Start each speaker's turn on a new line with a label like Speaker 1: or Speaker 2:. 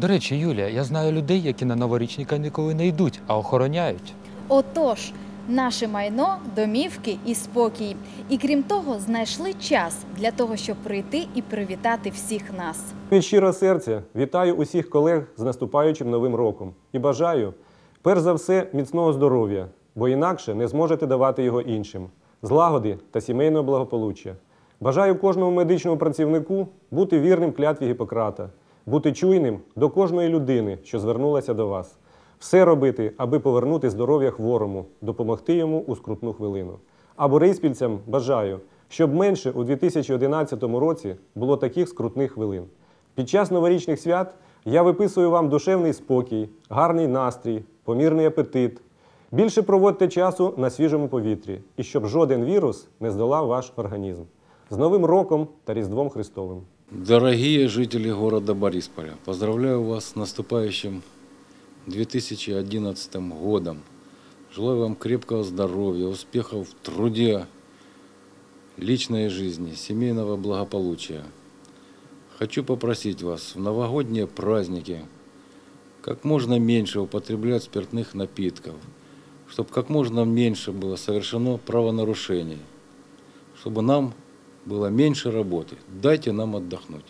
Speaker 1: До речі, Юлія, я знаю людей, які на новорічні канікули не йдуть, а охороняють.
Speaker 2: Отож, наше майно, домівки і спокій. І крім того, знайшли час для того, щоб прийти і привітати всіх нас.
Speaker 3: Від щирого серця вітаю усіх колег з наступаючим новим роком і бажаю, перш за все, міцного здоров'я, бо інакше не зможете давати його іншим, злагоди та сімейного благополуччя. Бажаю кожному медичному працівнику бути вірним клятві Гіппократа, бути чуйним до кожної людини, що звернулася до вас. Все робити, аби повернути здоров'я хворому, допомогти йому у скрутну хвилину. А бориспільцям бажаю, щоб менше у 2011 році було таких скрутних хвилин. Під час новорічних свят я виписую вам душевний спокій, гарний настрій, помірний апетит. Більше проводьте часу на свіжому повітрі і щоб жоден вірус не здолав ваш організм. З Новим роком та Різдвом Христовим!
Speaker 4: Дорогие жители города Борисполя, поздравляю вас с наступающим 2011 годом. Желаю вам крепкого здоровья, успехов в труде, личной жизни, семейного благополучия. Хочу попросить вас в новогодние праздники как можно меньше употреблять спиртных напитков, чтобы как можно меньше было совершено правонарушений, чтобы нам было меньше работы. Дайте нам отдохнуть.